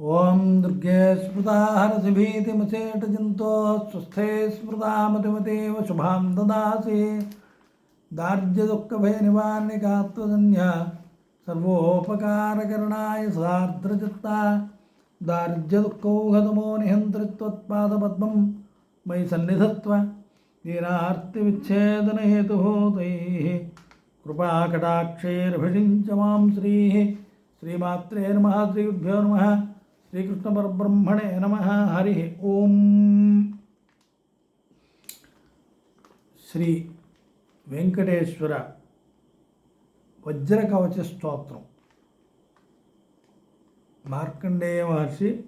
ॐ दुर्गे स्मृता हरसिभीतिमसेटजन्तो स्वस्थे स्मृता मतिमतेव शुभां ददासि। दार्ढ्यदुःखभयनिवारणिका त्वदन्या सर्वोपकारकरणाय सार्द्रचित्ता दार्ढ्यदुःखौघतमो निहन्तृत्वत्पादपद्मं मयि सन्निधत्व हेतु तैः कृपाकटाक्षैर्भिषिञ्च माँ श्रीः। श्रीमात्रे नमः श्रीगुभ्यो नमः। శ్రీ నమ. శ్రీకృష్ణ పరబ్రహ్మణే నమ హరి ఓం. శ్రీ వెంకటేశ్వర వజ్రకవచ స్తోత్రం. మార్కండేయ మహర్షి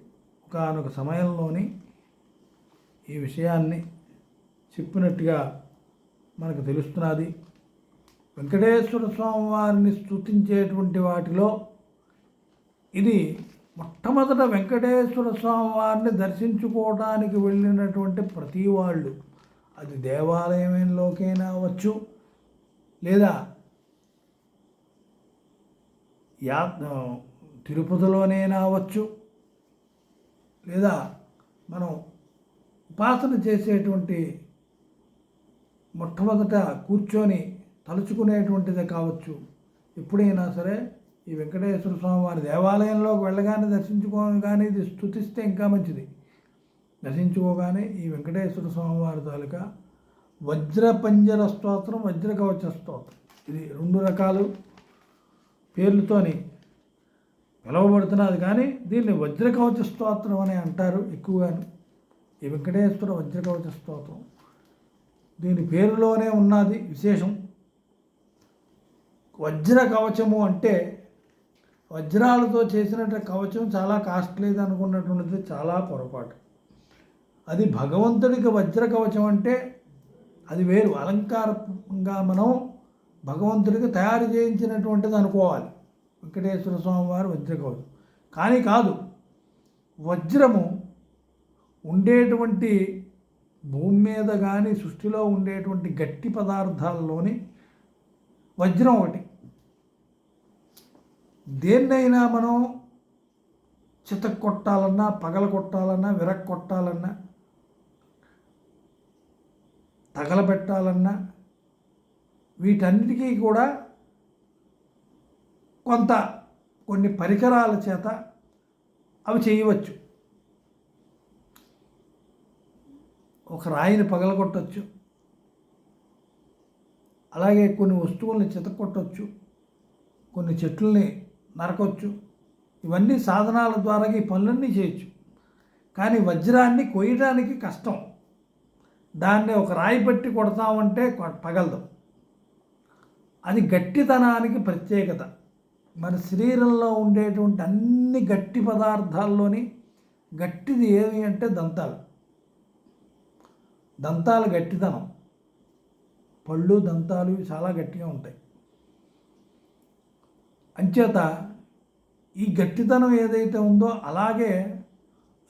ఒకనొక సమయంలోని ఈ విషయాన్ని చెప్పినట్టుగా మనకు తెలుస్తున్నది. వెంకటేశ్వర స్వామి వారిని స్తుతించేటువంటి వాటిలో ఇది మొట్టమొదట వెంకటేశ్వర స్వామి వారిని దర్శించుకోవడానికి వెళ్ళినటువంటి ప్రతి వాళ్ళు అది దేవాలయంలోకైనా అవ్వచ్చు లేదా యా తిరుపతిలోనైనా అవ్వచ్చు లేదా మనం ఉపాసన చేసేటువంటి మొట్టమొదట కూర్చొని తలుచుకునేటువంటిది కావచ్చు. ఎప్పుడైనా సరే ఈ వెంకటేశ్వర స్వామి వారి దేవాలయంలోకి వెళ్ళగానే దర్శించుకోగానే ఇది స్థుతిస్తే ఇంకా మంచిది. దర్శించుకోగానే ఈ వెంకటేశ్వర స్వామి వారి తాలూకా వజ్రపంజర స్తోత్రం వజ్రకవచ స్తోత్రం. ఇది రెండు రకాలు పేర్లతోని పిలువబడుతున్నది కానీ దీన్ని వజ్రకవచ స్తోత్రం అని అంటారు ఎక్కువగాను. ఈ వెంకటేశ్వర వజ్రకవచ స్తోత్రం దీని పేరులోనే ఉన్నది విశేషం. వజ్ర కవచము అంటే వజ్రాలతో చేసినట్టు కవచం చాలా కాస్ట్లీది అనుకున్నటువంటిది చాలా పొరపాటు. అది భగవంతుడికి వజ్ర కవచం అంటే అది వేరు. అలంకారంగా మనం భగవంతుడికి తయారు చేయించినటువంటిది అనుకోవాలి. వెంకటేశ్వర స్వామి వారు వజ్ర కవచం. కానీ కాదు వజ్రము ఉండేటువంటి భూమి మీద కానీ సృష్టిలో ఉండేటువంటి గట్టి పదార్థాల్లోని వజ్రం ఒకటి. దేన్నైనా మనం చిత కొట్టాలన్నా పగల కొట్టాలన్నా విరక్ కొట్టాలన్నా తగలబెట్టాలన్నా వీటన్నిటికీ కూడా కొంత కొన్ని పరికరాల చేత అవి చేయవచ్చు. ఒక రాయిని పగలగొట్టచ్చు. అలాగే కొన్ని వస్తువుల్ని చితకొట్టచ్చు కొన్ని చెట్లని నరకొచ్చు. ఇవన్నీ సాధనాల ద్వారా ఈ పనులన్నీ చేయొచ్చు. కానీ వజ్రాన్ని కొయ్యడానికి కష్టం. దాన్ని ఒక రాయి పెట్టి కొడతామంటే కొ- పగలదు. అది గట్టితనానికి ప్రత్యేకత. మన శరీరంలో ఉండేటువంటి అన్ని గట్టి పదార్థాల్లోని గట్టిది ఏమి అంటే దంతాలు. దంతాలు గట్టితనం. పళ్ళు దంతాలు ఇవి చాలా గట్టిగా ఉంటాయి. అంచేత ఈ గట్టితనం ఏదైతే ఉందో అలాగే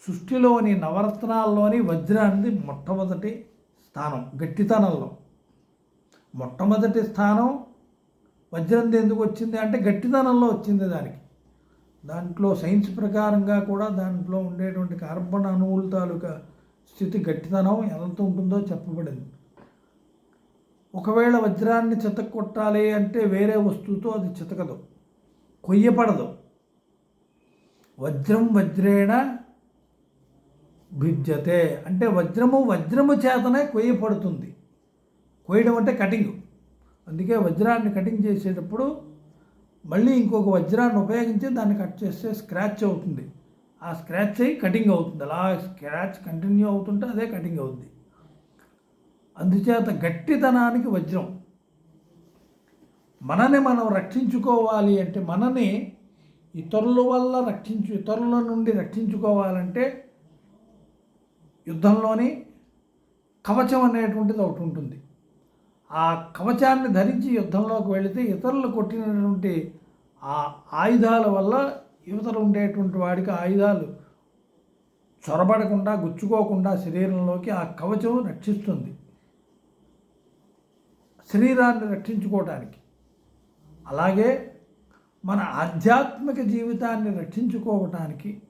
సృష్టిలోని నవరత్నాల్లోని వజ్రానికి మొట్టమొదటి స్థానం గట్టితనంలో. మొట్టమొదటి స్థానం వజ్రం ఎందుకు వచ్చింది అంటే గట్టితనంలో వచ్చింది దానికి. దాంట్లో సైన్స్ ప్రకారంగా కూడా దాంట్లో ఉండేటువంటి కార్బన్ అణువుల తాలూకా స్థితి గట్టితనం ఎంత ఉంటుందో చెప్పబడింది. ఒకవేళ వజ్రాన్ని చితక కొట్టాలి అంటే వేరే వస్తువుతో అది చితకదు. కొయ్యపడదు. వజ్రం వజ్రేణ భిద్యతే అంటే వజ్రము వజ్రము చేతనే కొయ్యపడుతుంది. కొయ్యడం అంటే కటింగ్. అందుకే వజ్రాన్ని కటింగ్ చేసేటప్పుడు మళ్ళీ ఇంకొక వజ్రాన్ని ఉపయోగించి దాన్ని కట్ చేస్తే స్క్రాచ్ అవుతుంది. ఆ స్క్రాచ్ అయ్యి కటింగ్ అవుతుంది. అలా స్క్రాచ్ కంటిన్యూ అవుతుంటే అదే కటింగ్ అవుతుంది అందుచేత గట్టితనానికి వజ్రం. మనని మనం రక్షించుకోవాలి అంటే మనని ఇతరుల వల్ల రక్షించు ఇతరుల నుండి రక్షించుకోవాలంటే యుద్ధంలోని కవచం అనేటువంటిది ఒకటి ఉంటుంది. ఆ కవచాన్ని ధరించి యుద్ధంలోకి వెళితే ఇతరులు కొట్టినటువంటి ఆ ఆయుధాల వల్ల యువతలు ఉండేటువంటి వాడికి ఆయుధాలు చొరబడకుండా గుచ్చుకోకుండా శరీరంలోకి ఆ కవచం రక్షిస్తుంది. శరీరాన్ని రక్షించుకోవడానికి అలాగే మన ఆధ్యాత్మిక జీవితాన్ని రక్షించుకోవటానికి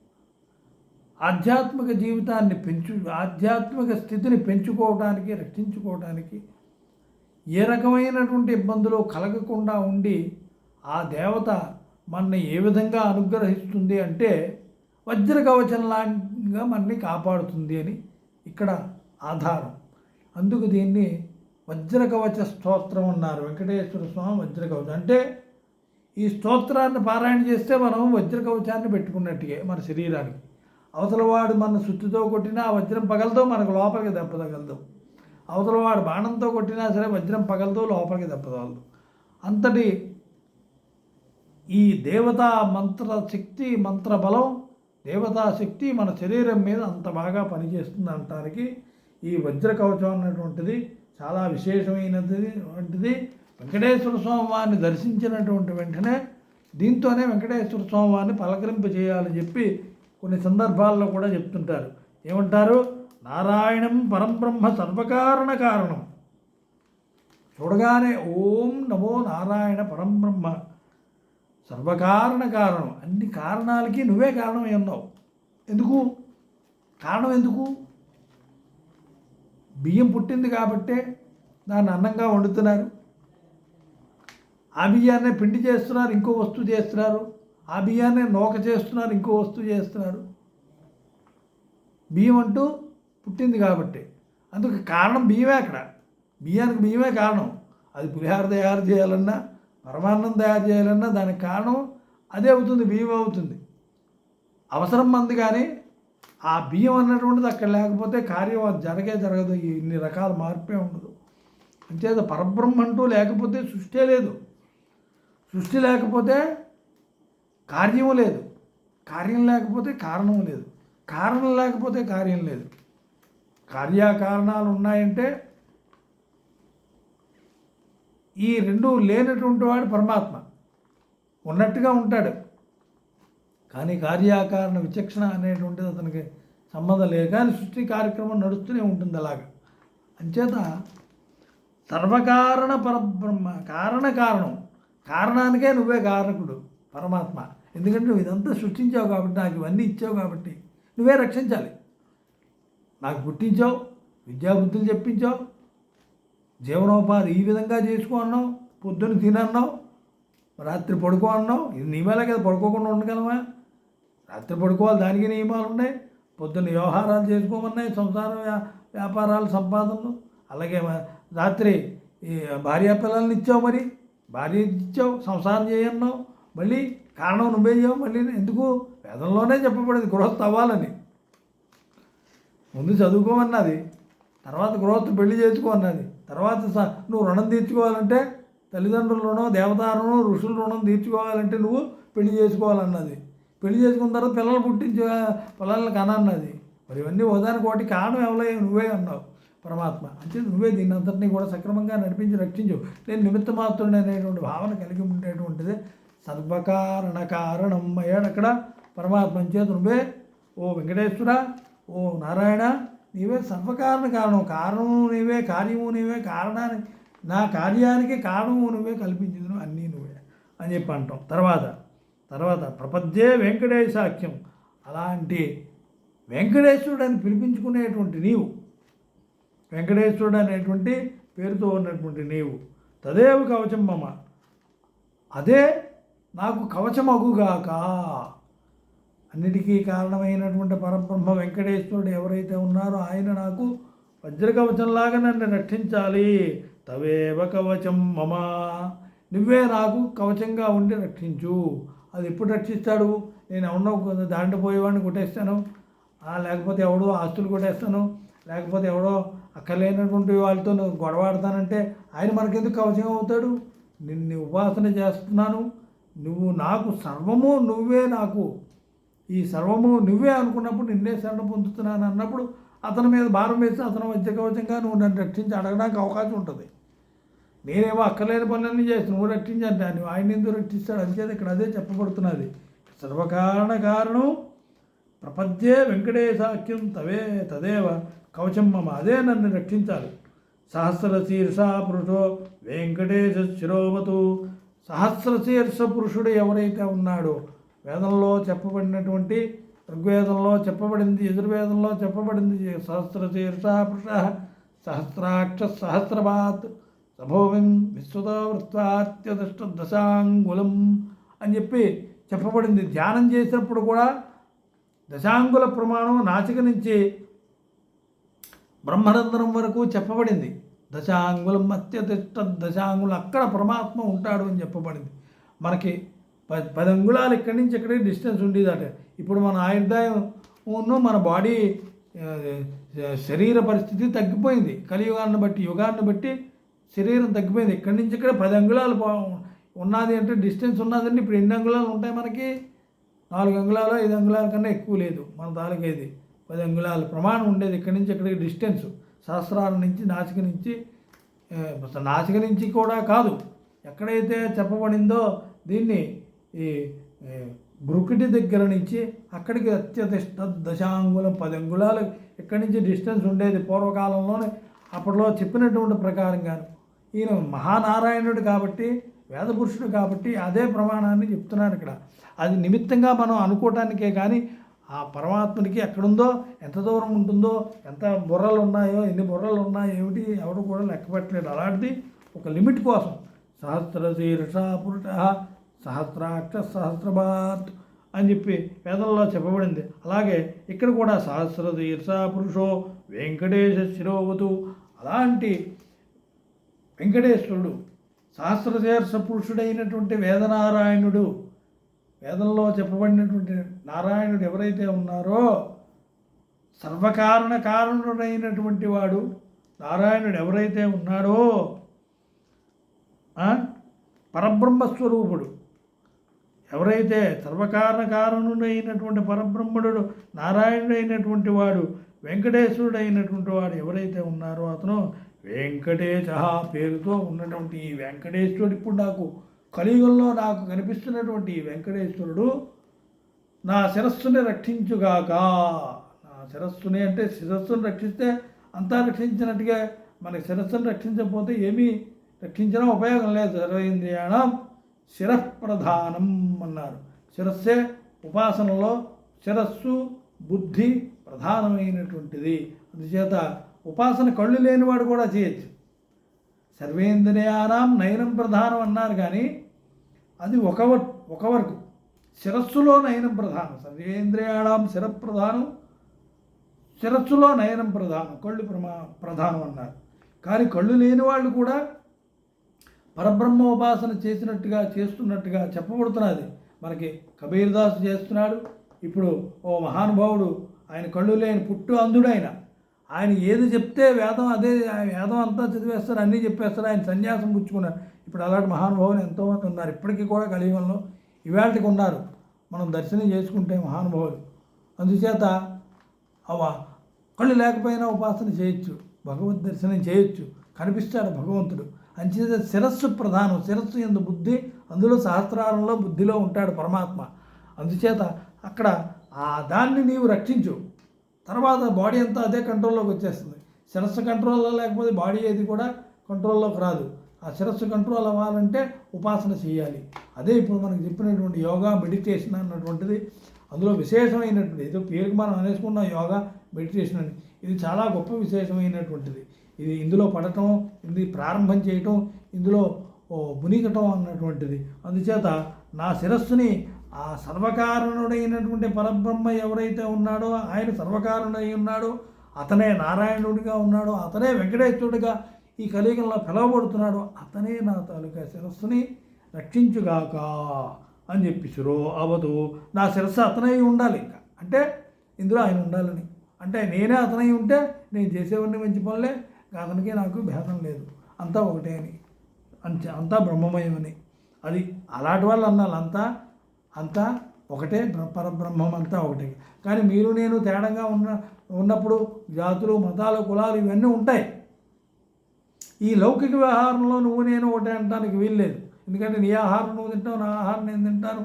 ఆధ్యాత్మిక జీవితాన్ని పెంచు ఆధ్యాత్మిక స్థితిని పెంచుకోవడానికి రక్షించుకోవడానికి ఏ రకమైనటువంటి ఇబ్బందులు కలగకుండా ఉండి ఆ దేవత మనని ఏ విధంగా అనుగ్రహిస్తుంది అంటే వజ్ర కవచనలాగా మనని కాపాడుతుంది అని ఇక్కడ ఆధారం. అందుకు దీన్ని వజ్రకవచ స్తోత్రం అన్నారు. వెంకటేశ్వర స్వామి వజ్రకవచం అంటే ఈ స్తోత్రాన్ని పారాయణ చేస్తే మనం వజ్రకవచాన్ని పెట్టుకున్నట్టుగా మన శరీరానికి. అవతలవాడు మన సుత్తితో కొట్టినా ఆ వజ్రం పగలతో మనకు లోపలికి దెబ్బ తగలదు. అవతలవాడు బాణంతో కొట్టినా సరే వజ్రం పగలతో లోపలికి దెబ్బ తగలదు. అంతటి ఈ దేవతా మంత్ర శక్తి మంత్ర బలం దేవతా శక్తి మన శరీరం మీద అంత బాగా పనిచేస్తుంది అనటానికి ఈ వజ్ర కవచం అన్నటువంటిది చాలా విశేషమైనది వంటిది. వెంకటేశ్వర స్వామివారిని దర్శించినటువంటి వెంటనే దీంతోనే వెంకటేశ్వర స్వామివారిని పలకరింప చేయాలని చెప్పి కొన్ని సందర్భాల్లో కూడా చెప్తుంటారు. ఏమంటారు? నారాయణం పరంబ్రహ్మ సర్వకారణ కారణం. చూడగానే ఓం నమో నారాయణ పరంబ్రహ్మ సర్వకారణ కారణం. అన్ని కారణాలకి నువ్వే కారణం అన్నావు ఎందుకు? కారణం ఎందుకు? బియ్యం పుట్టింది కాబట్టే దాన్ని అన్నంగా వండుతున్నారు. ఆ బియ్యాన్నే పిండి చేస్తున్నారు ఇంకో వస్తువు చేస్తున్నారు. ఆ బియ్యాన్నే నూక చేస్తున్నారు ఇంకో వస్తువు చేస్తున్నారు. బియ్యం అంటూ పుట్టింది కాబట్టి. అందుకు కారణం బియ్యమే అక్కడ. బియ్యానికి బియ్యమే కారణం. అది పులిహార తయారు చేయాలన్నా పరమాన్నం తయారు చేయాలన్నా దానికి కారణం అదే అవుతుంది బియ్యం అవుతుంది. అవసరం మంది కానీ ఆ బియ్యం అన్నటువంటిది అక్కడ లేకపోతే కార్యం అది జరగే జరగదు. ఇన్ని రకాల మార్పే ఉండదు. అంచేత పరబ్రహ్మ అంటూ లేకపోతే సృష్టి లేదు. సృష్టి లేకపోతే కార్యము లేదు. కార్యం లేకపోతే కారణం లేదు. కారణం లేకపోతే కార్యం లేదు. కార్యకారణాలు ఉన్నాయంటే ఈ రెండు లేనటువంటి వాడు పరమాత్మ. ఉన్నట్టుగా ఉంటాడు. కానీ కార్యాకారణ విచక్షణ అనేటువంటిది అతనికి సంబంధం లేదు. కానీ సృష్టి కార్యక్రమం నడుస్తూనే ఉంటుంది అలాగా. అంచేత సర్వకారణ పరబ్రహ్మ కారణ కారణం. కారణానికే నువ్వే కారకుడు పరమాత్మ. ఎందుకంటే నువ్వు ఇదంతా సృష్టించావు కాబట్టి నాకు ఇవన్నీ ఇచ్చావు కాబట్టి నువ్వే రక్షించాలి. నాకు పుట్టించావు విద్యాబుద్ధులు చెప్పించావు జీవనోపాధి ఈ విధంగా చేసుకో అన్నావు పొద్దున్న తినన్నావు రాత్రి పడుకో అన్నావు. ఇది నియమాలే కదా పడుకోకుండా ఉండగలమా రాత్రి పడుకోవాలి దానికి నియమాలు ఉన్నాయి. పొద్దున్న వ్యవహారాలు చేసుకోమన్నాయి సంసార వ్యా- వ్యాపారాలు సంపాదనలు. అలాగే రాత్రి ఈ భార్య పిల్లల్ని ఇచ్చావు మరి. భార్య ఇచ్చావు సంసారం చేయన్నావు. మళ్ళీ కారణం నువ్వే చేయవు మళ్ళీ ఎందుకు? వేదంలోనే చెప్పబడింది గృహస్థ అవ్వాలని. ముందు చదువుకోమన్నది తర్వాత గృహస్థ పెళ్ళి చేసుకోమన్నది. తర్వాత స- నువ్వు రుణం తీర్చుకోవాలంటే తల్లిదండ్రుల రుణం దేవతా రుణం ఋషుల రుణం తీర్చుకోవాలంటే నువ్వు పెళ్ళి చేసుకోవాలన్నది. పెళ్ళి చేసుకున్న తర్వాత పిల్లలు పుట్టించి పిల్లల్ని కనన్నది మరి ఇవన్నీ ఉదాహరణ ఒకటి కారణం ఎవరో నువ్వే అన్నావు పరమాత్మ. అంటే నువ్వే దీన్ని అంతటినీ కూడా సక్రమంగా నడిపించి రక్షించు. నేను నిమిత్త మాత్రుడు అనేటువంటి భావన కలిగి ఉండేటువంటిది సర్వకారణ కారణం. అయ్యాడు అక్కడ పరమాత్మ. చేత నువ్వే ఓ వెంకటేశ్వర ఓ నారాయణ నీవే సర్వకారణ కారణం. కారణము నీవే కార్యము నీవే కారణానికి నా కార్యానికి కారణము నువ్వే కల్పించింది అన్నీ నువ్వే అని చెప్పి అంటాం. తర్వాత తర్వాత ప్రపంచే వెంకటేశాఖ్యం. అలాంటి వెంకటేశ్వరుడు అని పిలిపించుకునేటువంటి నీవు వెంకటేశ్వరుడు అనేటువంటి పేరుతో ఉన్నటువంటి నీవు తదేవ కవచం మమ. అదే నాకు కవచమగుగాక. అన్నిటికీ కారణమైనటువంటి పరబ్రహ్మ వెంకటేశ్వరుడు ఎవరైతే ఉన్నారో ఆయన నాకు వజ్రకవచంలాగా నన్ను రక్షించాలి. తవేవ కవచం మమ. నువ్వే నాకు కవచంగా ఉండి రక్షించు. అది ఎప్పుడు రక్షిస్తాడు? నేను ఎవరినో దాంట్లో పోయేవాడిని కొట్టేస్తాను. లేకపోతే ఎవడో ఆస్తులు కొట్టేస్తాను. లేకపోతే ఎవడో అక్కర్లేనటువంటి వాళ్ళతో నువ్వు గొడవాడతానంటే ఆయన మనకెందుకు కవచం అవుతాడు? నిన్ను ఉపాసన చేస్తున్నాను. నువ్వు నాకు సర్వము నువ్వే నాకు. ఈ సర్వము నువ్వే అనుకున్నప్పుడు నిన్నే శరణ పొందుతున్నాను అన్నప్పుడు అతని మీద భారం వేసి అతను మధ్య కవచంగా నువ్వు నన్ను రక్షించి అడగడానికి అవకాశం ఉంటుంది. నేనేమో అక్కర్లేని పనులన్నీ చేసి నువ్వు రక్షించండి నువ్వు ఆయన ఎందుకు రక్షిస్తాడు అంచేది ఇక్కడ అదే చెప్పబడుతున్నది. సర్వకారణ కారణం ప్రపంచే వెంకటేశాఖ్యం తవే తదేవ కవచం మమ. అదే నన్ను రక్షించాలి సహస్ర శీర్ష పురుషో వెంకటేశ శిరోమతు. సహస్ర శీర్ష పురుషుడు ఎవరైతే ఉన్నాడో వేదంలో చెప్పబడినటువంటి ఋగ్వేదంలో చెప్పబడింది యజుర్వేదంలో చెప్పబడింది సహస్ర శీర్ష పురుష సహస్రాక్ష సహస్రపాత్ సభోవిం విశ్వత దశాంగులం అని చెప్పి చెప్పబడింది. ధ్యానం చేసినప్పుడు కూడా దశాంగుల ప్రమాణం నాసిక నుంచి బ్రహ్మరంధ్రం వరకు చెప్పబడింది. దశాంగులం అత్యతిష్ట దశాంగులం అక్కడ పరమాత్మ ఉంటాడు అని చెప్పబడింది. మనకి పది అంగుళాలు ఇక్కడి నుంచి ఇక్కడికి డిస్టెన్స్ ఉండేదట. ఇప్పుడు మన ఆయుర్దాయం మన బాడీ శరీర పరిస్థితి తగ్గిపోయింది. కలియుగాన్ని బట్టి యుగాన్ని బట్టి శరీరం తగ్గిపోయింది. ఇక్కడి నుంచి ఇక్కడ పది అంగుళాలు ఉన్నది అంటే డిస్టెన్స్ ఉన్నదండి ఇప్పుడు ఎన్ని అంగుళాలు ఉంటాయి మనకి? నాలుగు అంగుళాలు ఐదు అంగుళాల కన్నా ఎక్కువ లేదు మన తాలూకేది. పది అంగుళాల ప్రమాణం ఉండేది ఇక్కడి నుంచి ఇక్కడికి డిస్టెన్స్. సహస్రాల నుంచి నాసిక నుంచి నాసిక నుంచి కూడా కాదు. ఎక్కడైతే చెప్పబడిందో దీన్ని ఈ బ్రుకిటి దగ్గర నుంచి అక్కడికి అత్యధిష్ట దశాంగులం పది అంగుళాలు ఇక్కడి నుంచి డిస్టెన్స్ ఉండేది పూర్వకాలంలోనే? అప్పట్లో చెప్పినటువంటి ప్రకారంగాను. ఈయన మహానారాయణుడు కాబట్టి వేదపురుషుడు కాబట్టి అదే ప్రమాణాన్ని చెప్తున్నారు ఇక్కడ. అది నిమిత్తంగా మనం అనుకోవటానికే కానీ ఆ పరమాత్మనికి ఎక్కడుందో ఎంత దూరం ఉంటుందో ఎంత బుర్రలు ఉన్నాయో ఎన్ని బుర్రలు ఉన్నాయో ఏమిటి ఎవరు కూడా లెక్కపెట్టలేడు అలాంటిది ఒక లిమిట్ కోసం. సహస్ర శీర్ష పురుష సహస్రాక్ష సహస్రభాత్ అని చెప్పి వేదంలో చెప్పబడింది. అలాగే ఇక్కడ కూడా సహస్ర శీర్ష పురుషో వెంకటేశ శిరోవతు. అలాంటి వెంకటేశ్వరుడు సహస్రశీర్ష పురుషుడైనటువంటి వేదనారాయణుడు. వేదంలో చెప్పబడినటువంటి నారాయణుడు ఎవరైతే ఉన్నారో సర్వకారణ కారణుడైనటువంటి వాడు నారాయణుడు ఎవరైతే ఉన్నాడో పరబ్రహ్మస్వరూపుడు. ఎవరైతే సర్వకారణ కారణుడైనటువంటి పరబ్రహ్మడు నారాయణుడైనటువంటి వాడు వెంకటేశ్వరుడు అయినటువంటి వాడు ఎవరైతే ఉన్నారో అతను వెంకటేశ పేరుతో ఉన్నటువంటి ఈ వెంకటేశ్వరుడు ఇప్పుడు నాకు కలియుగంలో నాకు కనిపిస్తున్నటువంటి ఈ వెంకటేశ్వరుడు నా శిరస్సుని రక్షించుగాక. నా శిరస్సుని అంటే శిరస్సును రక్షిస్తే అంతా రక్షించినట్టుగా మనకి శిరస్సును రక్షించకపోతే ఏమీ రక్షించినా ఉపయోగం లేదు. సర్వేంద్రియాణం శిరప్రధానం అన్నారు. శిరస్సే ఉపాసనలో శిరస్సు బుద్ధి ప్రధానమైనటువంటిది. అందుచేత ఉపాసన కళ్ళు లేనివాడు కూడా చేయొచ్చు. సర్వేంద్రియానాం నయనం ప్రధానం అన్నారు కానీ అది ఒక ఒక వరకు శిరస్సులో నయనం ప్రధానం. సర్వేంద్రియాణం శిరప్రధానం శిరస్సులో నయనం ప్రధానం కళ్ళు ప్రమా ప్రధానం అన్నారు. కానీ కళ్ళు లేని వాళ్ళు కూడా పరబ్రహ్మ ఉపాసన చేసినట్టుగా చేస్తున్నట్టుగా చెప్పబడుతున్నది. మనకి కబీర్దాస్ చేస్తున్నాడు. ఇప్పుడు ఓ మహానుభావుడు ఆయన కళ్ళు లేని పుట్టు అందుడైన ఆయన ఏది చెప్తే వేదం అదే ఆ వేదం అంతా చదివేస్తారు అన్నీ చెప్పేస్తారు ఆయన సన్యాసం పుచ్చుకున్నారు. ఇప్పుడు అలాంటి మహానుభావులు ఎంతోమంది ఉన్నారు. ఇప్పటికీ కూడా కలియుగంలో ఇవాళకి ఉన్నారు. మనం దర్శనం చేసుకుంటే మహానుభావులు. అందుచేత అవ కళ్ళు లేకపోయినా ఉపాసన చేయొచ్చు. భగవద్ దర్శనం చేయొచ్చు. కనిపిస్తాడు భగవంతుడు. అంచేత శిరస్సు ప్రధానం. శిరస్సు ఎందు బుద్ధి అందులో సహస్రారంలో బుద్ధిలో ఉంటాడు పరమాత్మ. అందుచేత అక్కడ ఆ దాన్ని నీవు రక్షించు. తర్వాత బాడీ అంతా అదే కంట్రోల్లోకి వచ్చేస్తుంది. శిరస్సు కంట్రోల్లో లేకపోతే బాడీ ఏది కూడా కంట్రోల్లోకి రాదు. ఆ శిరస్సు కంట్రోల్ అవ్వాలంటే ఉపాసన చేయాలి. అదే ఇప్పుడు మనకు చెప్పినటువంటి యోగా మెడిటేషన్ అన్నటువంటిది. అందులో విశేషమైనటువంటి ఏదో పేరుకి మనం అనేసుకున్న యోగా మెడిటేషన్ అని. ఇది చాలా గొప్ప విశేషమైనటువంటిది. ఇది ఇందులో పడటం ఇది ప్రారంభం చేయటం ఇందులో ఓ మునిగటం అన్నటువంటిది. అందుచేత నా శిరస్సుని ఆ సర్వకారణుడైనటువంటి పరబ్రహ్మ ఎవరైతే ఉన్నాడో ఆయన సర్వకారణుడై ఉన్నాడో అతనే నారాయణుడిగా ఉన్నాడో అతనే వెంకటేశ్వరుడిగా ఈ కలియుగంలో పిలవబడుతున్నాడు అతనే నా తాలూకా శిరస్సుని రక్షించుగాక అని చెప్పి సురో అవదు నా శిరస్సు అతనై ఉండాలి ఇంకా. అంటే ఇందులో ఆయన ఉండాలని. అంటే నేనే అతనై ఉంటే నేను చేసేవన్నీ మంచి పనులే అతనికి నాకు భేదం లేదు. అంతా ఒకటే అని. అంత అంతా బ్రహ్మమయమని. అది అలాంటి వాళ్ళు అన్నాళ్ళంతా అంతా ఒకటే పరబ్రహ్మం అంతా ఒకటే. కానీ మీరు నేను తేడాగా ఉన్న ఉన్నప్పుడు జాతులు మతాలు కులాలు ఇవన్నీ ఉంటాయి. ఈ లౌకిక వ్యవహారంలో నువ్వు నేను ఒకటే అంటానికి వీల్లేదు. ఎందుకంటే నీ ఆహారం నువ్వు తింటావు నా ఆహారం నేను తింటాను.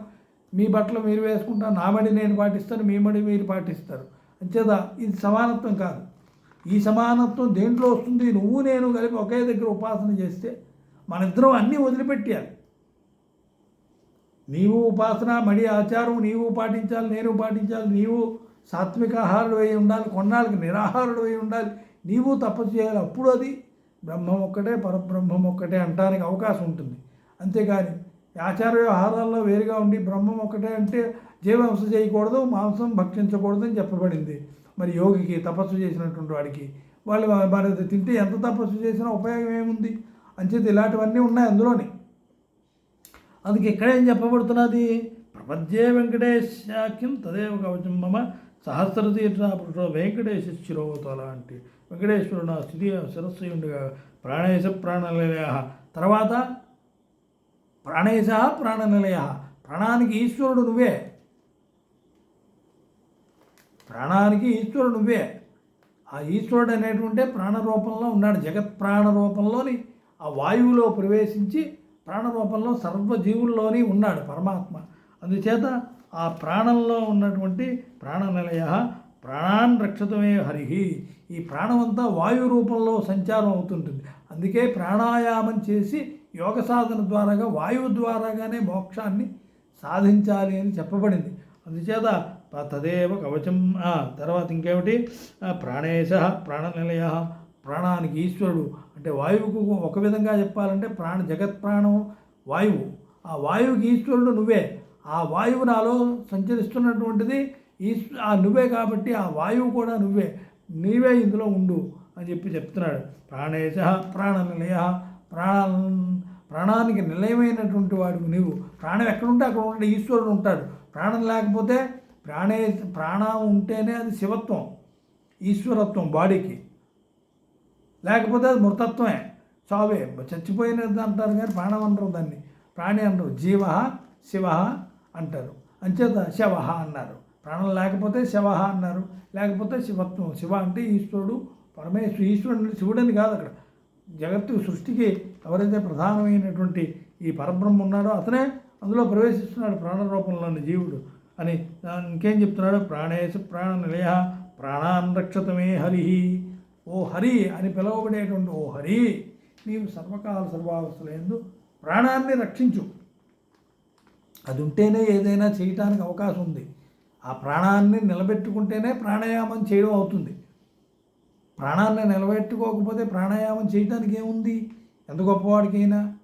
మీ బట్టలు మీరు వేసుకుంటాను నా మడి నేను పాటిస్తాను మీ మడి మీరు పాటిస్తారు. అంచేత ఇది సమానత్వం కాదు. ఈ సమానత్వం దేంట్లో వస్తుంది? నువ్వు నేను కలిపి ఒకే దగ్గర ఉపాసన చేస్తే మన ఇద్దరం అన్నీ వదిలిపెట్టాలి నీవు ఉపాసన మడి ఆచారం నీవు పాటించాలి నేను పాటించాలి నీవు సాత్విక ఆహారుడు అయి ఉండాలి కొన్నాళ్ళకి నిరాహారుడు అయి ఉండాలి నీవు తపస్సు చేయాలి అప్పుడు అది బ్రహ్మం ఒక్కటే పరబ్రహ్మం ఒక్కటే అంటానికి అవకాశం ఉంటుంది. అంతేగాని ఆచార వ్యవహారాల్లో వేరుగా ఉండి బ్రహ్మం ఒకటే అంటే జీవహింస చేయకూడదు మాంసం భక్షించకూడదు అని చెప్పబడింది. మరి యోగికి తపస్సు చేసినటువంటి వాడికి వాళ్ళు మరి తింటే ఎంత తపస్సు చేసినా ఉపయోగం ఏముంది? అంచేది ఇలాంటివన్నీ ఉన్నాయి అందులోని. అందుకే ఇక్కడేం చెప్పబడుతున్నది? ప్రపంచే వెంకటేశాఖ్యం తదేవ కవచం మమ సహస్రతీర్థ పురుషో వెంకటేశ శిరోవతల అంటే. వెంకటేశ్వరుడు నా స్థితి శిరస్సు ఉండగా. ప్రాణేశ ప్రాణనిలయ. తర్వాత ప్రాణేశ ప్రాణనిలయ. ప్రాణానికి ఈశ్వరుడు నువ్వే. ప్రాణానికి ఈశ్వరుడు నువ్వే. ఆ ఈశ్వరుడు అనేటువంటి ప్రాణ రూపంలో ఉన్నాడు. జగత్ ప్రాణ రూపంలోని ఆ వాయువులో ప్రవేశించి ప్రాణ రూపంలో సర్వజీవుల్లోని ఉన్నాడు పరమాత్మ. అందుచేత ఆ ప్రాణంలో ఉన్నటువంటి ప్రాణనిలయ ప్రాణాన్ రక్షతమే హరిహి ఈ ప్రాణమంతా వాయు రూపంలో సంచారం అవుతుంటుంది. అందుకే ప్రాణాయామం చేసి యోగ సాధన ద్వారాగా వాయువు ద్వారాగానే మోక్షాన్ని సాధించాలి అని చెప్పబడింది. అందుచేత తదేవ కవచం. తర్వాత ఇంకేమిటి? ప్రాణేశ ప్రాణనిలయ ప్రాణానికి ఈశ్వరుడు అంటే వాయువుకు ఒక విధంగా చెప్పాలంటే ప్రాణ జగత్ ప్రాణం వాయువు. ఆ వాయువుకి ఈశ్వరుడు నువ్వే. ఆ వాయువు నాలో సంచరిస్తున్నటువంటిది ఈశ్వ ఆ నువ్వే కాబట్టి ఆ వాయువు కూడా నువ్వే. నీవే ఇందులో ఉండు అని చెప్పి చెప్తున్నాడు. ప్రాణేశ ప్రాణనిలయ ప్రాణ ప్రాణానికి నిలయమైనటువంటి వాడు నీవు. ప్రాణం ఎక్కడుంటే అక్కడ ఉంటే ఈశ్వరుడు ఉంటాడు. ప్రాణం లేకపోతే ప్రాణే ప్రాణం ఉంటేనే అది శివత్వం ఈశ్వరత్వం బాడీకి. లేకపోతే అది మృతత్వమే. చావే. చచ్చిపోయినది అంటారు కానీ ప్రాణం అంటారు దాన్ని. ప్రాణి అంటారు జీవ శివ అంటారు. అంచేత శవ అన్నారు. ప్రాణం లేకపోతే శవ అన్నారు. లేకపోతే శివత్వం. శివ అంటే ఈశ్వరుడు పరమేశ్వరు ఈశ్వరుడు శివుడని కాదు అక్కడ. జగత్తు సృష్టికి ఎవరైతే ప్రధానమైనటువంటి ఈ పరబ్రహ్మ ఉన్నాడో అతనే అందులో ప్రవేశిస్తున్నాడు ప్రాణ రూపంలోని జీవుడు అని. ఇంకేం చెప్తున్నాడు? ప్రాణేశ ప్రాణ నిలయ ప్రాణాన్ రక్షతమే హరి ఓ హరి అని పిలువబడేటువంటి ఓ హరి నీవు సర్వకాల సర్వావస్థలందు ప్రాణాన్ని రక్షించు. అది ఉంటేనే ఏదైనా చేయటానికి అవకాశం ఉంది. ఆ ప్రాణాన్ని నిలబెట్టుకుంటేనే ప్రాణాయామం చేయడం అవుతుంది. ప్రాణాన్ని నిలబెట్టుకోకపోతే ప్రాణాయామం చేయడానికి ఏముంది? ఎంత గొప్పవాడికైనా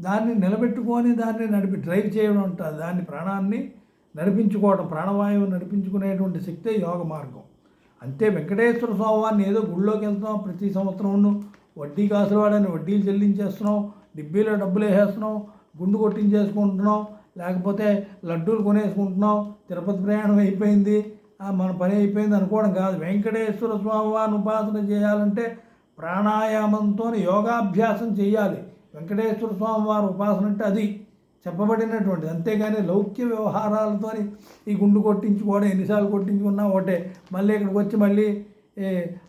దాన్ని నిలబెట్టుకొని దాన్ని నడిపి డ్రైవ్ చేయడం అంటారు. దాన్ని ప్రాణాన్ని నడిపించుకోవడం ప్రాణవాయువు నడిపించుకునేటువంటి శక్తే యోగ మార్గం. అంతే వెంకటేశ్వర స్వామివారిని ఏదో గుళ్ళోకి వెళ్తున్నాం ప్రతి సంవత్సరం వడ్డీ కాసులు వాడని వడ్డీలు చెల్లించేస్తున్నాం డిబ్బీలో డబ్బులు వేసేస్తున్నాం గుండు కొట్టించేసుకుంటున్నాం లేకపోతే లడ్డూలు కొనేసుకుంటున్నాం తిరుపతి ప్రయాణం అయిపోయింది మన పని అయిపోయింది అనుకోవడం కాదు. వెంకటేశ్వర స్వామివారిని ఉపాసన చేయాలంటే ప్రాణాయామంతో యోగాభ్యాసం చేయాలి. వెంకటేశ్వర స్వామి వారి ఉపాసన అంటే అది. చెప్పబడినటువంటిది. అంతేగాని లౌక్య వ్యవహారాలతో ఈ గుండు కొట్టించుకోవడం ఎన్నిసార్లు కొట్టించుకున్నా ఒకటే. మళ్ళీ ఇక్కడికి వచ్చి మళ్ళీ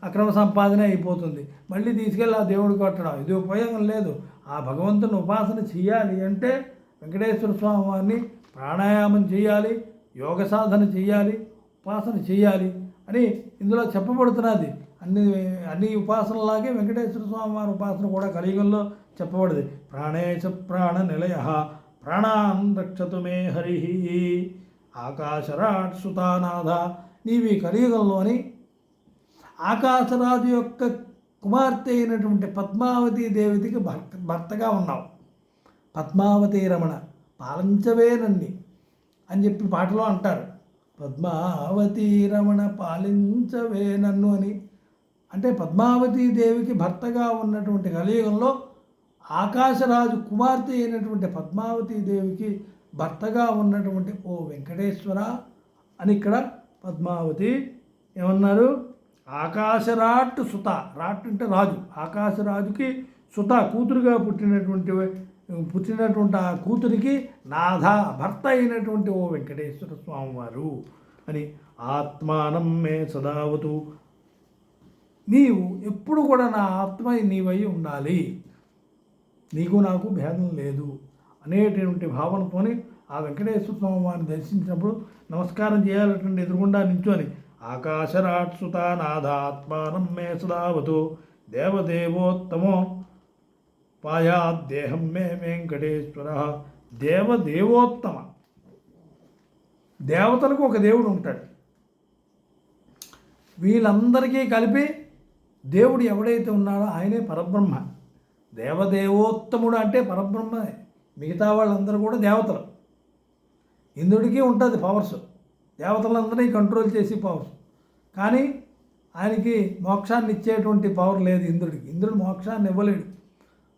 అక్రమ సంపాదన అయిపోతుంది. మళ్ళీ తీసుకెళ్ళి ఆ దేవుడు కొట్టడం. ఇది ఉపయోగం లేదు. ఆ భగవంతుని ఉపాసన చేయాలి అంటే వెంకటేశ్వర స్వామి వారిని ప్రాణాయామం చేయాలి యోగ సాధన చేయాలి ఉపాసన చేయాలి అని ఇందులో చెప్పబడుతున్నది. అన్ని అన్ని ఉపాసనలాగే వెంకటేశ్వర స్వామి వారి ఉపాసన కూడా కలియుగంలో చెప్పబడింది. ప్రాణేశ ప్రాణ నిలయ ప్రాణాన్ రక్షతు మే హరి. ఆకాశరాట్ సుతానాథ నీవి కలియుగంలోని ఆకాశరాజు యొక్క కుమార్తె అయినటువంటి పద్మావతి దేవతకి భర్త భర్తగా ఉన్నావు. పద్మావతి రమణ పాలించవే అని చెప్పి పాటలో అంటారు. పద్మావతి రమణ పాలించవే నన్ను అని. అంటే పద్మావతి దేవికి భర్తగా ఉన్నటువంటి కలియుగంలో ఆకాశరాజు కుమార్తె అయినటువంటి పద్మావతి దేవికి భర్తగా ఉన్నటువంటి ఓ వెంకటేశ్వర అని ఇక్కడ పద్మావతి ఏమన్నారు? ఆకాశరాట్ సుత. రాట్ అంటే రాజు. ఆకాశరాజుకి సుత కూతురుగా పుట్టినటువంటి పుట్టినటువంటి ఆ కూతురికి నాథ భర్త అయినటువంటి ఓ వెంకటేశ్వర స్వామివారు అని ఆత్మానం మే సదావతు. నీవు ఎప్పుడు కూడా నా ఆత్మ నీవై ఉండాలి. నీకు నాకు భేదం లేదు అనేటువంటి భావనతోని ఆ వెంకటేశ్వర స్వామి వారిని దర్శించినప్పుడు నమస్కారం చేయాలటువంటి ఎదురుగుండా నించుని ఆకాశరాట్సుతానాథాత్మానం మే సదావతు దేవదేవోత్తమో పాయాదేహం మే వెంకటేశ్వర దేవదేవోత్తమ. దేవతలకు ఒక దేవుడు ఉంటాడు. వీళ్ళందరికీ కలిపి దేవుడు ఎవడైతే ఉన్నాడో ఆయనే పరబ్రహ్మ. దేవదేవోత్తముడు అంటే పరబ్రహ్మే మిగతా వాళ్ళందరూ కూడా దేవతలు. ఇంద్రుడికి ఉంటుంది పవర్స్ దేవతలందరినీ కంట్రోల్ చేసి పవర్స్ కానీ ఆయనకి మోక్షాన్ని ఇచ్చేటువంటి పవర్ లేదు ఇంద్రుడికి. ఇంద్రుడు మోక్షాన్ని ఇవ్వలేడు.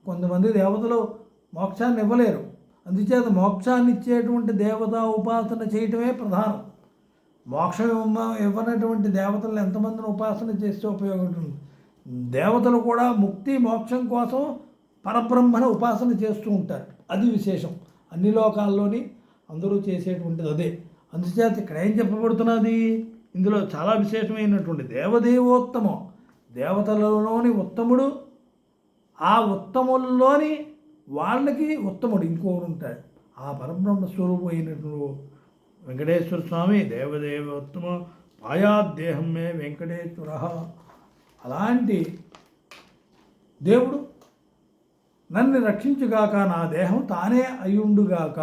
కొంతమంది దేవతలు మోక్షాన్ని ఇవ్వలేరు. అందుచేత మోక్షాన్ని ఇచ్చేటువంటి దేవతా ఉపాసన చేయటమే ప్రధానం. మోక్షం ఇవ్వ ఇవ్వనటువంటి దేవతలను ఎంతమందిని ఉపాసన చేస్తే ఉపయోగం ఉంటుంది? దేవతలు కూడా ముక్తి మోక్షం కోసం పరబ్రహ్మను ఉపాసన చేస్తూ ఉంటారు. అది విశేషం. అన్ని లోకాల్లోని అందరూ చేసేటువంటిది అదే. అందుచేత ఇక్కడ ఏం చెప్పబడుతున్నది? ఇందులో చాలా విశేషమైనటువంటి దేవదేవోత్తమం. దేవతలలోని ఉత్తముడు ఆ ఉత్తముల్లోని వాళ్ళకి ఉత్తముడు ఇంకొకడు ఉంటాడు. ఆ పరబ్రహ్మ స్వరూపం అయినటువంటి వెంకటేశ్వర స్వామి దేవదేవోత్తమ పాయాదేహమే వెంకటేశ్వర. అలాంటి దేవుడు నన్ను రక్షించుగాక నా దేహం తానే అయ్యుండుగాక.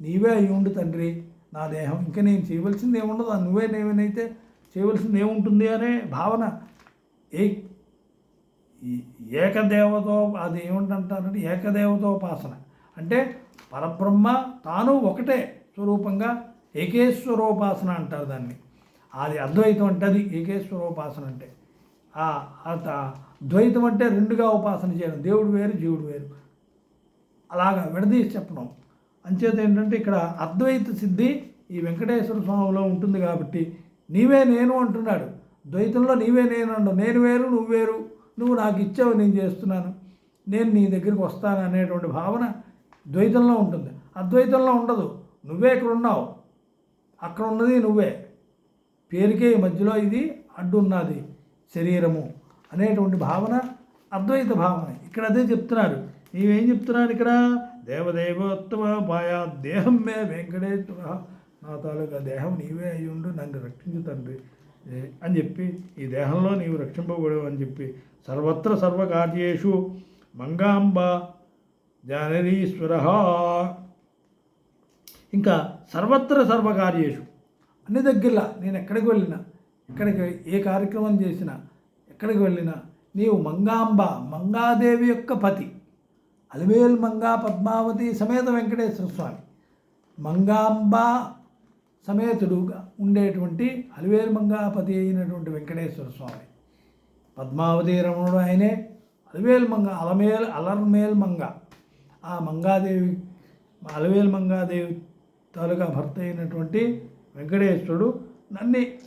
నీవే అయ్యుండు తండ్రి నా దేహం ఇంకా నేను చేయవలసింది ఏముండదు నువ్వే నేనైతే చేయవలసింది ఏముంటుంది అనే భావన. ఏ ఏకదేవతో అది ఏమిటంటారంటే ఏకదేవతోపాసన. అంటే పరబ్రహ్మ తాను ఒకటే స్వరూపంగా ఏకేశ్వరోపాసన అంటారు దాన్ని. అది అద్వైతం అంటే అది ఏకేశ్వరోపాసన అంటే. ఆ ఆ ద్వైతం అంటే రెండుగా ఉపాసన చేయడం. దేవుడు వేరు జీవుడు వేరు. అలాగా విడదీసి చెప్పడం. అంచేత ఏంటంటే ఇక్కడ అద్వైత సిద్ధి ఈ వెంకటేశ్వర స్వామిలో ఉంటుంది కాబట్టి నీవే నేను అంటున్నాడు. ద్వైతంలో నీవే నేను అండు నేను వేరు నువ్వు వేరు నువ్వు నాకు ఇచ్చావు నేను చేస్తున్నాను. నేను నీ దగ్గరికి వస్తాను అనేటువంటి భావన ద్వైతంలో ఉంటుంది. అద్వైతంలో ఉండదు. నువ్వే ఇక్కడ ఉన్నావు. అక్కడ ఉన్నది నువ్వే. పేరుకే ఈ మధ్యలో ఇది అడ్డున్నది శరీరము. అనేటువంటి భావన అద్వైత భావన. ఇక్కడ అదే చెప్తున్నారు. నీవేం చెప్తున్నాను ఇక్కడ? దేవదేవోత్తమ పాయా దేహం మే వెంకటేశ్వర నా తాలూకా దేహం నీవే అయి ఉండు నన్ను రక్షించు తండ్రి. అని చెప్పి ఈ దేహంలో నీవు రక్షింపబడవు అని చెప్పి సర్వత్ర సర్వకార్యేషు మంగాంబ జానరీశ్వర. ఇంకా సర్వత్ర సర్వకార్యేషు. అన్ని దగ్గరలా నేను ఎక్కడికి వెళ్ళినా ఎక్కడికి ఏ కార్యక్రమం చేసినా ఎక్కడికి వెళ్ళినా నీవు మంగాంబ మంగాదేవి యొక్క పతి. అలివేల్ మంగా పద్మావతి సమేత వెంకటేశ్వర స్వామి. మంగాంబ సమేతుడుగా ఉండేటువంటి అలివేలు మంగాపతి అయినటువంటి వెంకటేశ్వర స్వామి. పద్మావతి రమణుడు ఆయనే. అలివేల్ మంగ అలమేల్ అలర్మేల్ మంగ. ఆ మంగాదేవి అలవేల్ మంగాదేవి తాలూకా భర్త అయినటువంటి వెంకటేశ్వరుడు నన్ని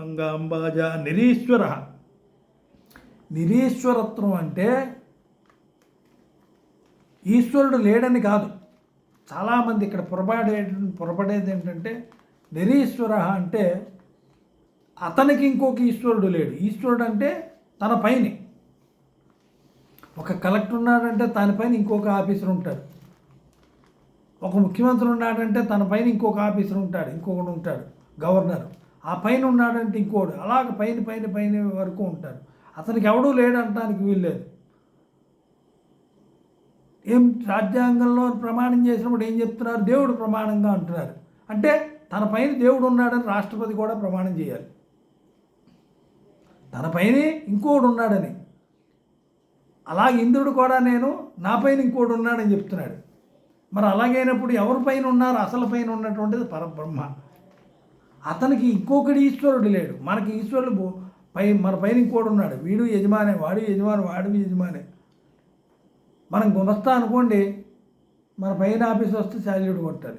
మంగాంబాజ నిరీశ్వర. నిరీశ్వరత్వం అంటే ఈశ్వరుడు లేడని కాదు. చాలామంది ఇక్కడ పొరపాడే పొరపడేది ఏంటంటే నిరీశ్వర అంటే అతనికి ఇంకొక ఈశ్వరుడు లేడు. ఈశ్వరుడు అంటే తన పైనే. ఒక కలెక్టర్ ఉన్నాడంటే తన పైన ఇంకొక ఆఫీసర్ ఉంటాడు. ఒక ముఖ్యమంత్రి ఉన్నాడంటే తన పైన ఇంకొక ఆఫీసర్ ఉంటాడు ఇంకొకడు ఉంటాడు గవర్నర్. ఆ పైన ఉన్నాడంటే ఇంకోడు. అలాగ పైన పైన పైన వరకు ఉంటారు. అతనికి ఎవడూ లేడు వీల్లేదు. ఏం రాజ్యాంగంలో ప్రమాణం చేసినప్పుడు ఏం చెప్తున్నారు? దేవుడు ప్రమాణంగా అంటున్నారు. అంటే తన పైన దేవుడు ఉన్నాడని రాష్ట్రపతి కూడా ప్రమాణం చేయాలి. తన పైనే ఇంకోడు ఉన్నాడని. అలా ఇంద్రుడు కూడా నేను నా పైన ఇంకోడు ఉన్నాడని చెప్తున్నాడు. మరి అలాగైనప్పుడు ఎవరి పైన ఉన్నారు? అసలు పైన ఉన్నటువంటిది పరబ్రహ్మ. అతనికి ఇంకొకటి ఈశ్వరుడు లేడు. మనకి ఈశ్వరుడు పై మన పైన ఇంకోడు ఉన్నాడు. వీడు యజమానే వాడు యజమాని వాడు యజమానే. మనం గుమస్తా అనుకోండి మన పైన ఆఫీసర్ వస్తే శాల్యూట్ కొట్టాలి.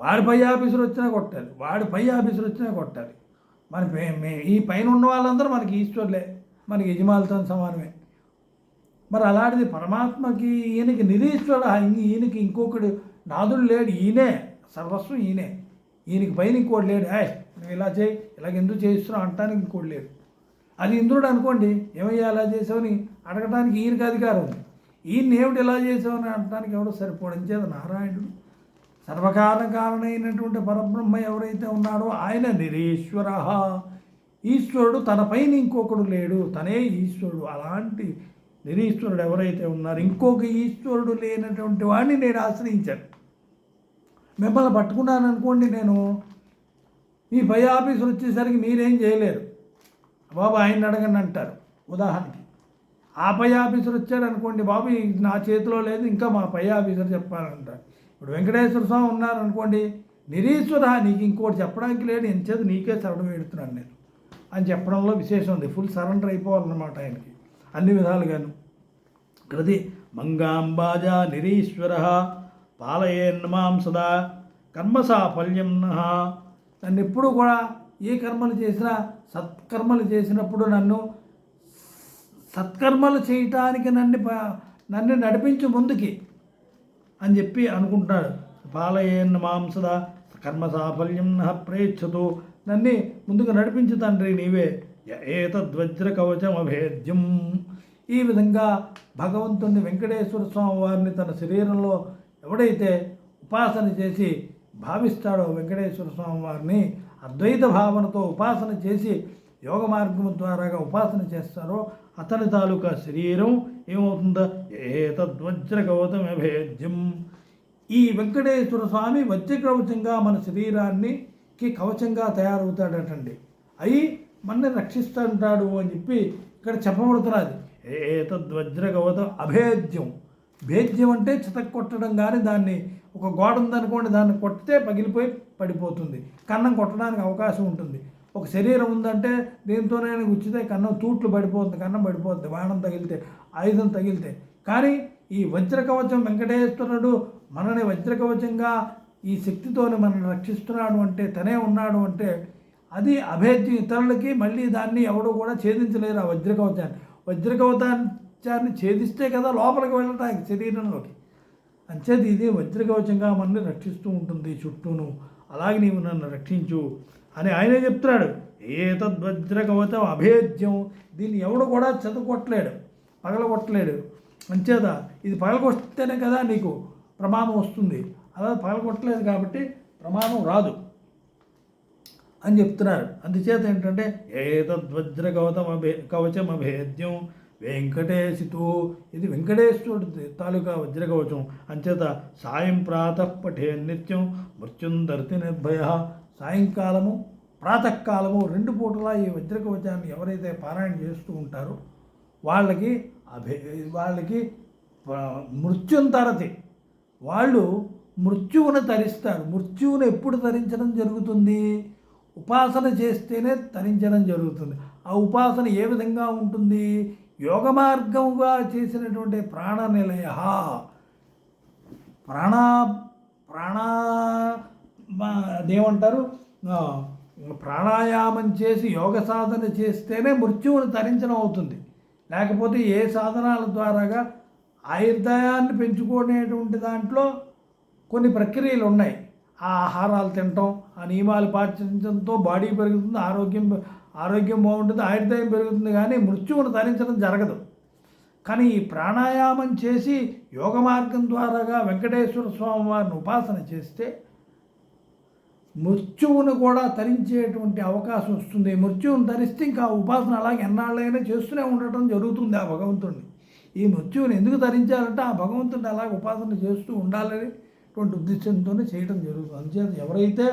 వాడి పై ఆఫీసర్ వచ్చినా కొట్టాలి. వాడి పై ఆఫీసర్ వచ్చినా కొట్టాలి. మన మే- ఈ పైన ఉన్న వాళ్ళందరూ మనకి ఈశ్వరులే. మనకి యజమానులతో సమానమే. మరి అలాంటిది పరమాత్మకి ఈయనకి నిరీశ్వరుడు ఈయనకి ఇంకొకడు నాదుడు లేడు. ఈయనే సర్వస్వం ఈయనే. ఈయనకి పైన ఇంకోటి లేడు. ఏ నువ్వు ఇలా చేయి ఇలాగ ఎందుకు చేయిస్తున్నావు అంటానికి ఇంకోటి లేడు అది ఇంద్రుడు అనుకోండి ఏమయ్యా అలా చేసావని అడగడానికి ఈయనకి అధికారం ఉంది. ఈయన ఏమిటి ఇలా చేసావని అనడానికి ఎవడో సరిపోవడం చేత నారాయణుడు సర్వకారణ కారణమైనటువంటి పరబ్రహ్మ ఎవరైతే ఉన్నాడో ఆయన నిరీశ్వర. ఈశ్వరుడు తన పైన ఇంకొకడు లేడు. తనే ఈశ్వరుడు. అలాంటి నిరీశ్వరుడు ఎవరైతే ఉన్నారో ఇంకొక ఈశ్వరుడు లేనటువంటి వాడిని నేను ఆశ్రయించాను. మిమ్మల్ని పట్టుకున్నాను అనుకోండి నేను. మీ పై ఆఫీసులు వచ్చేసరికి మీరేం చేయలేరు. బాబు ఆయన అడగండి అంటారు ఉదాహరణకి. ఆ పై ఆఫీసర్ వచ్చాడు అనుకోండి బాబు ఇది నా చేతిలో లేదు ఇంకా మా పై ఆఫీసర్ చెప్పాలంటారు. ఇప్పుడు వెంకటేశ్వర స్వామి ఉన్నారనుకోండి నిరీశ్వర నీకు ఇంకోటి చెప్పడానికి లేదు ఎంచేది నీకే శరణం పెడుతున్నాను నేను అని చెప్పడంలో విశేషం ఉంది. ఫుల్ సరెండర్ అయిపోవాలన్నమాట ఆయనకి. అన్ని విధాలుగాను. ఇక్కడది మంగాంబాజా నిరీశ్వర పాలయేన్మాం సదా కర్మ సాఫల్యం నన్ను ఎప్పుడూ కూడా ఏ కర్మలు చేసినా సత్కర్మలు చేసినప్పుడు నన్ను సత్కర్మలు చేయటానికి నన్ను నన్ను నడిపించు ముందుకి అని చెప్పి అనుకుంటాడు. పాలయేన్ మాంసద కర్మ సాఫల్యం నహ ప్రేచ్ఛతు. నన్ను ముందుకు నడిపించు తండ్రి నీవే. ఏతద్వజ్ర కవచం అభేద్యం ఈ విధంగా భగవంతుని వెంకటేశ్వర స్వామి వారిని తన శరీరంలో ఎవడైతే ఉపాసన చేసి భావిస్తాడో వెంకటేశ్వర స్వామి వారిని అద్వైత భావనతో ఉపాసన చేసి యోగ మార్గం ద్వారాగా ఉపాసన చేస్తారో అతని తాలూకా శరీరం ఏమవుతుందో ఏతద్వజ్ర గౌతమ భేద్యం. ఈ వెంకటేశ్వర స్వామి వజ్ర కవచంగా మన శరీరాన్నికి కవచంగా తయారవుతాడటండి. అయి మనని రక్షిస్తుంటాడు అని చెప్పి ఇక్కడ చెప్పబడుతున్నది. ఏతద్వజ్ర గౌతమ అభేద్యం. భేద్యం అంటే చితక్ కొట్టడం కానీ దాన్ని ఒక గోడ ఉందనుకోండి దాన్ని కొట్టితే పగిలిపోయి పడిపోతుంది. కన్నం కొట్టడానికి అవకాశం ఉంటుంది. ఒక శరీరం ఉందంటే దీంతోనే గుచ్చితే కన్నం తూట్లు పడిపోతుంది కన్నం పడిపోతుంది బాణం తగిలితే ఆయుధం తగిలితే. కానీ ఈ వజ్రకవచం వెంకటేశ్వరుడు మనని వజ్రకవచంగా ఈ శక్తితోని మనల్ని రక్షిస్తున్నాడు అంటే తనే ఉన్నాడు అంటే అది అభేద్యం ఇతరులకి మళ్ళీ దాన్ని ఎవడూ కూడా ఛేదించలేరు ఆ వజ్రకవచాన్ని. వజ్రకవచాన్ని వజ్ర ఛేదిస్తే కదా లోపలికి వెళ్ళటానికి శరీరంలోకి. అంచేది ఇది వజ్రకవచంగా మనల్ని రక్షిస్తూ ఉంటుంది చుట్టూను. అలాగే నీవు నన్ను రక్షించు అని ఆయనే చెప్తున్నాడు. ఏతద్వజ్రకవచం అభేద్యం. దీన్ని ఎవడు కూడా చదువుకోట్లేడు పగలగొట్టలేడు. అంచేత ఇది పగలగొస్తేనే కదా నీకు ప్రమాదం వస్తుంది. అలా పగలగొట్టలేదు కాబట్టి ప్రమాదం రాదు అని చెప్తున్నారు. అందుచేత ఏంటంటే ఏతద్వజ్ర కవతం అభే కవచం అభేద్యం. వెంకటేశితో ఇది వెంకటేశ్వరుడు తాలూకా వజ్రకవచం. అంచేత సాయం ప్రాతపఠే నిత్యం మృత్యుందర్తి నిర్భయ. సాయంకాలము ప్రాతకాలము రెండు పూటలా ఈ వజ్రకవచాన్ని ఎవరైతే పారాయణ చేస్తూ ఉంటారో వాళ్ళకి అభే వాళ్ళకి మృత్యుం తరతి. వాళ్ళు మృత్యువును తరిస్తారు. మృత్యువును ఎప్పుడు తరించడం జరుగుతుంది? ఉపాసన చేస్తేనే తరించడం జరుగుతుంది. ఆ ఉపాసన ఏ విధంగా ఉంటుంది? యోగ మార్గముగా చేసినటువంటి ప్రాణ నిలయ ప్రాణ ప్రాణ మా- అదేమంటారు? ప్రాణాయామం చేసి యోగ సాధన చేస్తేనే మృత్యువును తరించడం అవుతుంది. లేకపోతే ఏ సాధనాల ద్వారాగా ఆయుర్దాయాన్ని పెంచుకునేటువంటి దాంట్లో కొన్ని ప్రక్రియలు ఉన్నాయి. ఆ ఆహారాలు తినటం ఆ నియమాలు పాటించడంతో బాడీ పెరుగుతుంది ఆరోగ్యం ఆరోగ్యం బాగుంటుంది ఆయుర్దాయం పెరుగుతుంది కానీ మృత్యువును ధరించడం జరగదు. కానీ ఈ ప్రాణాయామం చేసి యోగ మార్గం ద్వారాగా వెంకటేశ్వర స్వామి వారిని ఉపాసన చేస్తే మృత్యువును కూడా తరించేటువంటి అవకాశం వస్తుంది. మృత్యువును ధరిస్తే ఇంకా ఉపాసన అలాగే ఎన్నాళ్ళైనా చేస్తూనే ఉండటం జరుగుతుంది ఆ భగవంతుడిని ఈ మృత్యువుని ఎందుకు ధరించారంటే ఆ భగవంతుడిని అలాగే ఉపాసన చేస్తూ ఉండాలనేటువంటి ఉద్దేశంతోనే చేయడం జరుగుతుంది. అందుచేత ఎవరైతే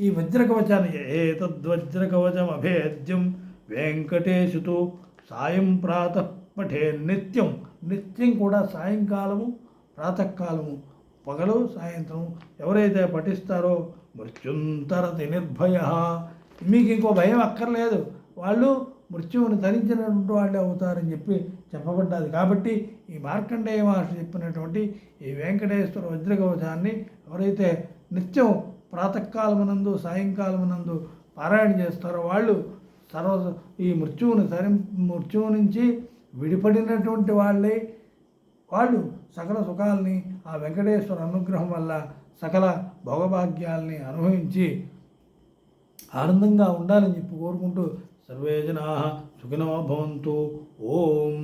ఈ వజ్రకవచాన్ని ఏతద్వజ్రకవచం అభేద్యం వెంకటేశుతు సాయం ప్రాతః పఠే నిత్యం. నిత్యం కూడా సాయంకాలము ప్రాతకాలము పగలు సాయంత్రం ఎవరైతే పఠిస్తారో మృత్యుంతరతి నిర్భయ. మీకు ఇంకో భయం అక్కర్లేదు. వాళ్ళు మృత్యువుని ధరించినటువంటి వాళ్ళే అవుతారని చెప్పి చెప్పబడ్డది. కాబట్టి ఈ మార్కండేయ మహర్షి చెప్పినటువంటి ఈ వెంకటేశ్వర వజ్రకవచాన్ని ఎవరైతే నిత్యం ప్రాతకాలమునందు సాయంకాలమునందు పారాయణ చేస్తారో వాళ్ళు సర్వ ఈ మృత్యువుని సరి మృత్యువు నుంచి విడిపడినటువంటి వాళ్ళే. వాళ్ళు సకల సుఖాలని ఆ వెంకటేశ్వర అనుగ్రహం వల్ల సకల భోగభాగ్యాల్ని అనుభవించి ఆనందంగా ఉండాలని చెప్పి కోరుకుంటూ సర్వే జనా సుఖినో భవంతు. ఓం.